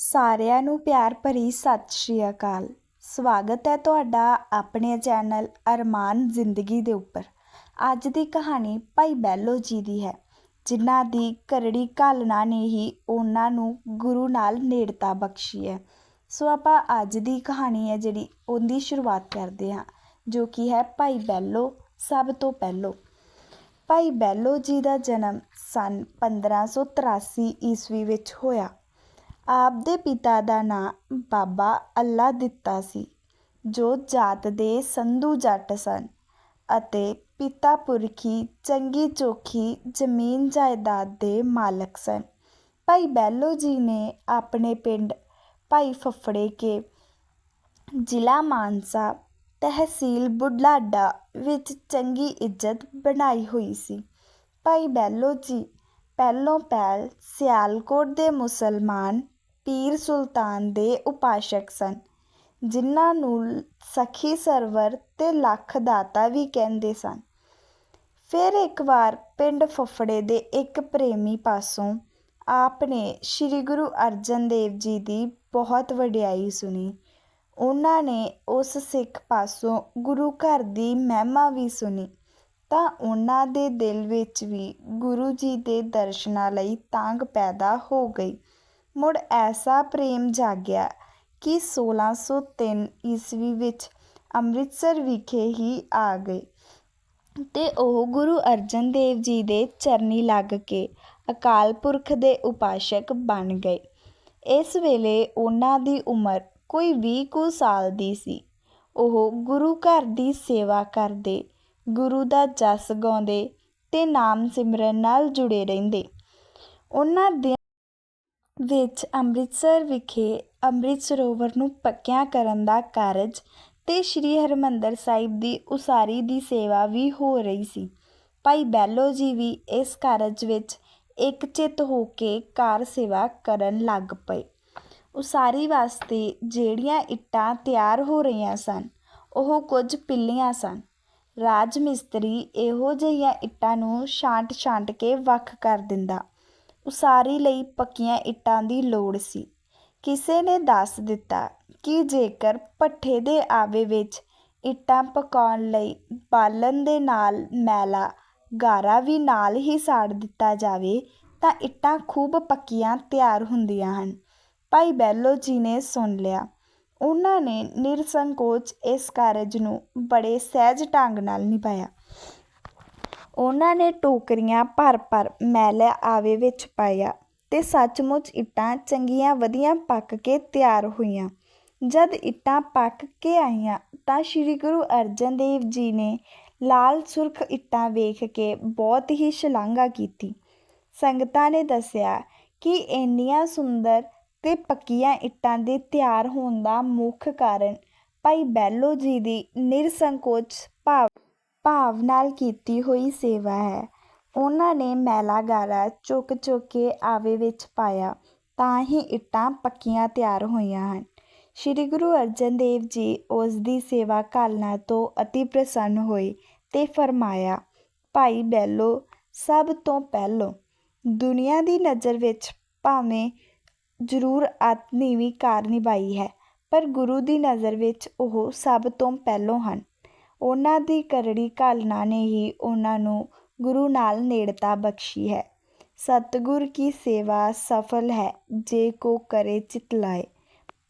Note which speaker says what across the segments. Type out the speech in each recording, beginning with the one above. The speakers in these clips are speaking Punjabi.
Speaker 1: ਸਾਰਿਆਂ ਨੂੰ ਪਿਆਰ ਭਰੀ ਸਤਿ ਸ਼੍ਰੀ ਅਕਾਲ। ਸਵਾਗਤ ਹੈ ਤੁਹਾਡਾ ਆਪਣੇ ਚੈਨਲ ਅਰਮਾਨ ਜ਼ਿੰਦਗੀ ਦੇ ਉੱਪਰ। ਅੱਜ ਦੀ ਕਹਾਣੀ ਭਾਈ ਬੈਲੋ ਜੀ ਦੀ ਹੈ, ਜਿਨ੍ਹਾਂ ਦੀ ਕਰੜੀ ਘਾਲਣਾ ਨੇ ਹੀ ਉਹਨਾਂ ਨੂੰ ਗੁਰੂ ਨਾਲ ਨੇੜਤਾ ਬਖਸ਼ੀ ਹੈ। ਸੋ ਆਪਾਂ ਅੱਜ ਦੀ ਕਹਾਣੀ ਹੈ ਜਿਹੜੀ ਉਹਦੀ ਸ਼ੁਰੂਆਤ ਕਰਦੇ ਹਾਂ, ਜੋ ਕਿ ਹੈ ਭਾਈ ਬੈਲੋ ਸਭ ਤੋਂ ਪਹਿਲੋਂ। ਭਾਈ ਬੈਲੋ ਜੀ ਦਾ ਜਨਮ ਸੰਨ 1583 ਈਸਵੀ ਵਿੱਚ ਹੋਇਆ। ਆਪ ਦੇ ਪਿਤਾ ਦਾ ਨਾਂ ਬਾਬਾ ਅੱਲਾ ਦਿੱਤਾ ਸੀ, ਜੋ ਜਾਤ ਦੇ ਸੰਧੂ ਜੱਟ ਸਨ ਅਤੇ ਪਿਤਾ ਪੁਰਖੀ ਚੰਗੀ ਚੋਖੀ ਜ਼ਮੀਨ ਜਾਇਦਾਦ ਦੇ ਮਾਲਕ ਸਨ। ਭਾਈ ਬਹਿਲੋ ਜੀ ਨੇ ਆਪਣੇ ਪਿੰਡ ਭਾਈ ਫਫੜੇ ਕੇ ਜ਼ਿਲ੍ਹਾ ਮਾਨਸਾ ਤਹਿਸੀਲ ਬੁਢਲਾਡਾ ਵਿੱਚ ਚੰਗੀ ਇੱਜ਼ਤ ਬਣਾਈ ਹੋਈ ਸੀ। ਭਾਈ ਬਹਿਲੋ ਜੀ ਪਹਿਲੋਂ ਪਹਿਲ ਸਿਆਲਕੋਟ ਦੇ ਮੁਸਲਮਾਨ ਪੀਰ ਸੁਲਤਾਨ ਦੇ ਉਪਾਸ਼ਕ ਸਨ, ਜਿਨ੍ਹਾਂ ਨੂੰ ਸਖੀ ਸਰਵਰ ਅਤੇ ਲੱਖ ਦਾਤਾ ਵੀ ਕਹਿੰਦੇ ਸਨ। ਫਿਰ ਇੱਕ ਵਾਰ ਪਿੰਡ ਫਫੜੇ ਦੇ ਇੱਕ ਪ੍ਰੇਮੀ ਪਾਸੋਂ ਆਪ ਨੇ ਸ੍ਰੀ ਗੁਰੂ ਅਰਜਨ ਦੇਵ ਜੀ ਦੀ ਬਹੁਤ ਵਡਿਆਈ ਸੁਣੀ। ਉਹਨਾਂ ਨੇ ਉਸ ਸਿੱਖ ਪਾਸੋਂ ਗੁਰੂ ਘਰ ਦੀ ਮਹਿਮਾ ਵੀ ਸੁਣੀ। ਤਾਂ ਉਹਨਾਂ ਦੇ ਦਿਲ ਵਿੱਚ ਵੀ ਗੁਰੂ ਜੀ ਦੇ ਦਰਸ਼ਨਾਂ ਲਈ ਤਾਂਘ ਪੈਦਾ ਹੋ ਗਈ। ਮੁੜ ਐਸਾ ਪ੍ਰੇਮ ਜਾਗਿਆ ਕਿ 1603 ਈਸਵੀ ਵਿੱਚ ਅੰਮ੍ਰਿਤਸਰ ਵਿਖੇ ਹੀ ਆ ਗਏ ਅਤੇ ਉਹ ਗੁਰੂ ਅਰਜਨ ਦੇਵ ਜੀ ਦੇ ਚਰਨੀ ਲੱਗ ਕੇ ਅਕਾਲ ਪੁਰਖ ਦੇ ਉਪਾਸ਼ਕ ਬਣ ਗਏ। ਇਸ ਵੇਲੇ ਉਹਨਾਂ ਦੀ ਉਮਰ ਕੋਈ ਵੀਹ ਕੁ ਸਾਲ ਦੀ ਸੀ। ਉਹ ਗੁਰੂ ਘਰ ਦੀ ਸੇਵਾ ਕਰਦੇ, ਗੁਰੂ ਦਾ ਜਸ ਗਾਉਂਦੇ ਅਤੇ ਨਾਮ ਸਿਮਰਨ ਨਾਲ ਜੁੜੇ ਰਹਿੰਦੇ। ਉਹਨਾਂ ਦੇ ਵਿੱਚ ਅੰਮ੍ਰਿਤਸਰ ਵਿਖੇ ਅੰਮ੍ਰਿਤ ਸਰੋਵਰ ਨੂੰ ਪੱਕਿਆਂ ਕਰਨ ਦਾ ਕਾਰਜ ਅਤੇ ਸ੍ਰੀ ਹਰਿਮੰਦਰ ਸਾਹਿਬ ਦੀ ਉਸਾਰੀ ਦੀ ਸੇਵਾ ਵੀ ਹੋ ਰਹੀ ਸੀ। ਭਾਈ ਬਹਿਲੋ ਜੀ ਵੀ ਇਸ ਕਾਰਜ ਵਿੱਚ ਇੱਕ ਚਿੱਤ ਹੋ ਕੇ ਕਾਰ ਸੇਵਾ ਕਰਨ ਲੱਗ ਪਏ। ਉਸਾਰੀ ਵਾਸਤੇ ਜਿਹੜੀਆਂ ਇੱਟਾਂ ਤਿਆਰ ਹੋ ਰਹੀਆਂ ਸਨ, ਉਹ ਕੁਝ ਪਿੱਲੀਆਂ ਸਨ। ਰਾਜ ਮਿਸਤਰੀ ਇਹੋ ਜਿਹੀਆਂ ਇੱਟਾਂ ਨੂੰ ਛਾਂਟ ਛਾਂਟ ਕੇ ਵੱਖ ਕਰ ਦਿੰਦਾ। ਉਸਾਰੀ ਲਈ ਪੱਕੀਆਂ ਇੱਟਾਂ ਦੀ ਲੋੜ ਸੀ। ਕਿਸੇ ਨੇ ਦੱਸ ਦਿੱਤਾ ਕਿ ਜੇਕਰ ਭੱਠੇ ਦੇ ਆਵੇ ਵਿੱਚ ਇੱਟਾਂ ਪਕਾਉਣ ਲਈ ਬਾਲਣ ਦੇ ਨਾਲ ਮੈਲਾ ਗਾਰਾ ਵੀ ਨਾਲ ਹੀ ਸਾੜ ਦਿੱਤਾ ਜਾਵੇ, ਤਾਂ ਇੱਟਾਂ ਖੂਬ ਪੱਕੀਆਂ ਤਿਆਰ ਹੁੰਦੀਆਂ ਹਨ। ਭਾਈ ਬਹਿਲੋ ਜੀ ਨੇ ਸੁਣ ਲਿਆ। ਉਹਨਾਂ ਨੇ ਨਿਰਸੰਕੋਚ ਇਸ ਕਾਰਜ ਨੂੰ ਬੜੇ ਸਹਿਜ ਢੰਗ ਨਾਲ ਨਿਭਾਇਆ। ਉਹਨਾਂ ਨੇ ਟੋਕਰੀਆਂ ਭਰ ਭਰ ਮੈਲਾ ਆਵੇ ਵਿੱਚ ਪਾਇਆ ਤੇ ਸੱਚਮੁੱਚ ਇੱਟਾਂ ਚੰਗੀਆਂ ਵਧੀਆ ਪੱਕ ਕੇ ਤਿਆਰ ਹੋਈਆਂ। ਜਦ ਇੱਟਾਂ ਪੱਕ ਕੇ ਆਈਆਂ ਤਾਂ ਸ੍ਰੀ ਗੁਰੂ ਅਰਜਨ ਦੇਵ ਜੀ ਨੇ ਲਾਲ ਸੁਰਖ ਇੱਟਾਂ ਵੇਖ ਕੇ ਬਹੁਤ ਹੀ ਸ਼ਲਾਘਾ ਕੀਤੀ। ਸੰਗਤਾਂ ਨੇ ਦੱਸਿਆ ਕਿ ਇੰਨੀਆਂ ਸੁੰਦਰ ਤੇ ਪੱਕੀਆਂ ਇੱਟਾਂ ਦੇ ਤਿਆਰ ਹੋਣ ਦਾ ਮੁੱਖ ਕਾਰਨ ਭਾਈ ਬਹਿਲੋ ਜੀ ਦੀ ਨਿਰਸੰਕੋਚ ਭਾਵ ਭਾਵ ਨਾਲ ਕੀਤੀ ਹੋਈ ਸੇਵਾ ਹੈ। ਉਹਨਾਂ ਨੇ ਮੈਲਾ ਗਾਰਾ ਚੁੱਕ ਚੁੱਕ ਕੇ ਆਵੇ ਵਿੱਚ ਪਾਇਆ, ਤਾਂ ਹੀ ਇੱਟਾਂ ਪੱਕੀਆਂ ਤਿਆਰ ਹੋਈਆਂ ਹਨ। ਸ੍ਰੀ ਗੁਰੂ ਅਰਜਨ ਦੇਵ ਜੀ ਉਸ ਦੀ ਸੇਵਾ ਕਾਲਨਾ ਤੋਂ ਅਤੀ ਪ੍ਰਸੰਨ ਹੋਏ ਤੇ ਫਰਮਾਇਆ, ਭਾਈ ਬਹਿਲੋ ਸਭ ਤੋਂ ਪਹਿਲੋਂ ਦੁਨੀਆ ਦੀ ਨਜ਼ਰ ਵਿੱਚ ਭਾਵੇਂ ਜ਼ਰੂਰ ਅਤ ਕਾਰ ਨਿਭਾਈ ਹੈ, ਪਰ ਗੁਰੂ ਦੀ ਨਜ਼ਰ ਵਿੱਚ ਉਹ ਸਭ ਤੋਂ ਪਹਿਲੋਂ ਹਨ। ਉਹਨਾਂ ਦੀ ਕਰੜੀ ਘਾਲਣਾ ਨੇ ਹੀ ਉਹਨਾਂ ਨੂੰ ਗੁਰੂ ਨਾਲ ਨੇੜਤਾ ਬਖਸ਼ੀ ਹੈ। ਸਤਿਗੁਰ ਕੀ ਸੇਵਾ ਸਫਲ ਹੈ, ਜੇ ਕੋ ਕਰੇ ਚਿਤ ਲਾਏ।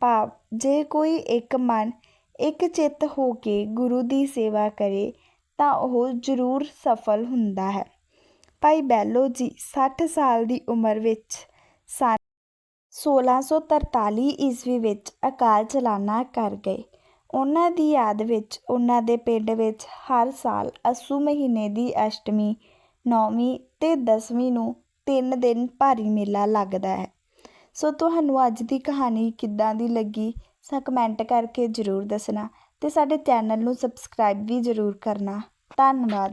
Speaker 1: ਭਾਵ, ਜੇ ਕੋਈ ਇੱਕ ਮਨ, ਇੱਕ ਚਿੱਤ ਹੋ ਕੇ ਗੁਰੂ ਦੀ ਸੇਵਾ ਕਰੇ, ਤਾਂ ਉਹ ਜ਼ਰੂਰ ਸਫਲ ਹੁੰਦਾ ਹੈ। ਭਾਈ ਬਹਿਲੋ ਜੀ 60 ਸਾਲ ਦੀ ਉਮਰ ਵਿੱਚ ਸਨ। 1643 ਈਸਵੀ ਵਿੱਚ ਅਕਾਲ ਚਲਾਣਾ ਕਰ ਗਏ। ਉਹਨਾਂ ਦੀ ਯਾਦ ਵਿੱਚ, ਉਹਨਾਂ ਦੇ ਪਿੰਡ ਵਿੱਚ ਹਰ ਸਾਲ ਅੱਸੂ ਮਹੀਨੇ ਦੀ ਅਸ਼ਟਮੀ, ਨੌਵੀਂ ਅਤੇ ਦਸਵੀਂ ਨੂੰ ਤਿੰਨ ਦਿਨ ਭਾਰੀ ਮੇਲਾ ਲੱਗਦਾ ਹੈ। ਸੋ ਤੁਹਾਨੂੰ ਅੱਜ ਦੀ ਕਹਾਣੀ ਕਿੱਦਾਂ ਦੀ ਲੱਗੀ, ਸਾ ਕਮੈਂਟ ਕਰਕੇ ਜ਼ਰੂਰ ਦੱਸਣਾ ਅਤੇ ਸਾਡੇ ਚੈਨਲ ਨੂੰ ਸਬਸਕ੍ਰਾਈਬ ਵੀ ਜ਼ਰੂਰ ਕਰਨਾ। ਧੰਨਵਾਦ।